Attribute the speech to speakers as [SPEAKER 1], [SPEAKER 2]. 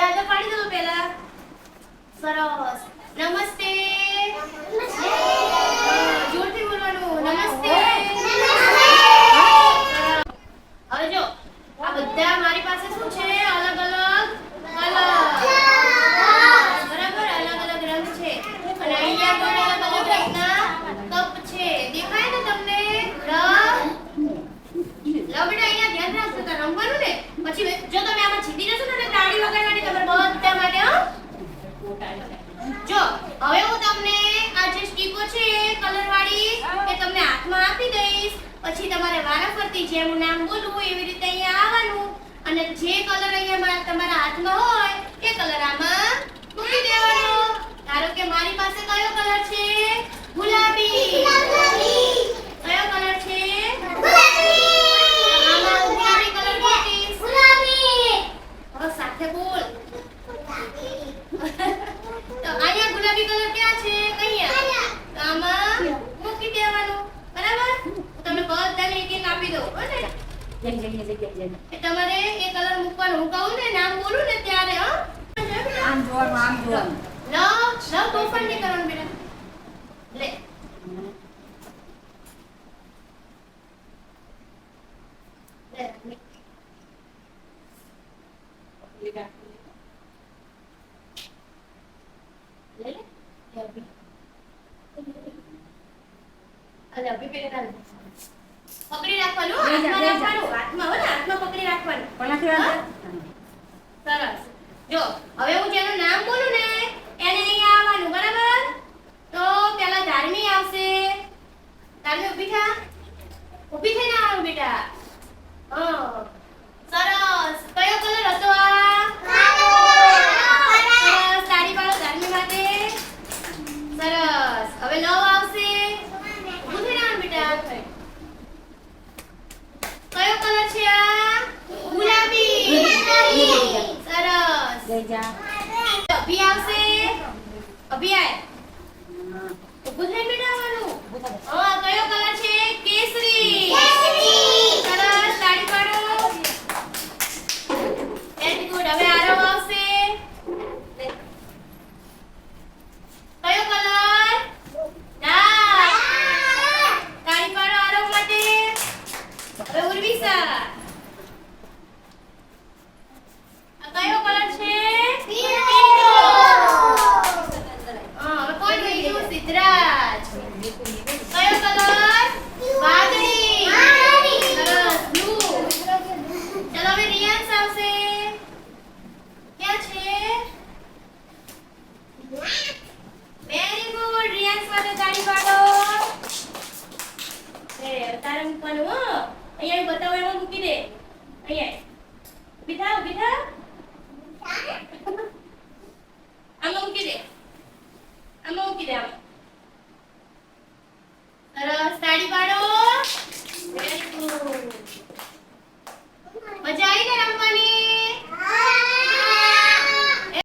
[SPEAKER 1] હાથે પાડી દો પહેલા સરસ. નમસ્તે. જોરથી બોલવાનું. નમસ્તે. હવે જો આ બધા મારી પાસે શું છે? અલગ અલગ કલર. બરાબર અલગ અલગ રંગ છે. અને અહીંયા પણ અલગ અલગ રંગના કપ છે. દેખાય ને તમને? લ લ બેટા અહીંયા ધ્યાન રાખજો તો રમવાનું ને? પછી જો તમે આમાં જીતી જશો ને તાળી વગાડવાની તમારે બધા માટે, હો. જો, હવે હું તમને આ જે સ્ટીકો છે કલર વાળી એ તમને હાથમાં આપી દઈશ. પછી તમારે વારાફરતી જેમ હું નામ બોલું એવી રીતે અહીંયા આવવાનું. અને જે કલર અહીંયા મારા તમારા હાથમાં હોય એ કલર આમાં મૂકી દેવાનો. ધારો કે મારી પાસે કયો કલર છે ગુલાબી કયો કલર છે આમાં ગુલાબી કલર મૂકીશ હવે સાથે બોલ તો અહીંયા ગુલાબી કલર ક્યાં છે અહીંયા તો આમાં મૂકી દેવાનું બરાબર હું તમને બધાને એક એક આપી દઉં હો ને એ તમારે એ કલર મૂકવાનું હું કહું ને નામ બોલું ને ત્યારે હો.
[SPEAKER 2] આમ જોવાનું આમ જોવાનું.
[SPEAKER 1] લવ લવ તોફાન નહીં કરવાનું બેટા. લે. લે લે. લે લે. અભી અલે અભી પેલે ના પકડી રાખવાનું હાથમાં રાખવાનું હાથમાં હો ને હાથમાં પકડી રાખવાનું.
[SPEAKER 2] કોનાથી વાંધો?
[SPEAKER 1] સરસ. જો હવે હું જેનું નામ બોલું ને એને અહીંયા આવવાનું બરાબર? તો પેલા ધાર્મી આવશે. ધાર્મી ઊભી થા? ઊભી થઈને આવવાનું બેટા. હા. સરસ. કયો કલર હતો આ? સરસ. તાળી પાડો ધાર્મી માટે. સરસ. હવે લવ આવશે ઊભું થઈને આવવાનું બેટા કયો કલર છે આ ગુલાબી સરસ
[SPEAKER 2] લઈ જા
[SPEAKER 1] અભી આવશે અભી આય
[SPEAKER 2] હા.
[SPEAKER 1] ઊભું થઈને બેટા આવવાનું હા કયો કલર છે કેસરી સરસ તાળી પાડો વેરી ગુડ હવે આરવ આવશે કયો કલર લાલ તાળી પાડો આરવ માટે હવે ઉર્વિશા આ કયો કલર છે પીળો હા હવે કોણ થઈ ગયું સિદ્ધરાજ કયો કલર વાદળી સરસ બ્લુ ચલો હવે રિયાન્સ આવશે ક્યાં છે વેરી ગુડ રિયાન્સ માટે તાળી પાડો એ તારે મૂકવાનું હો અહીંયા બતાવો એમાં મૂકી દે. અહીંયા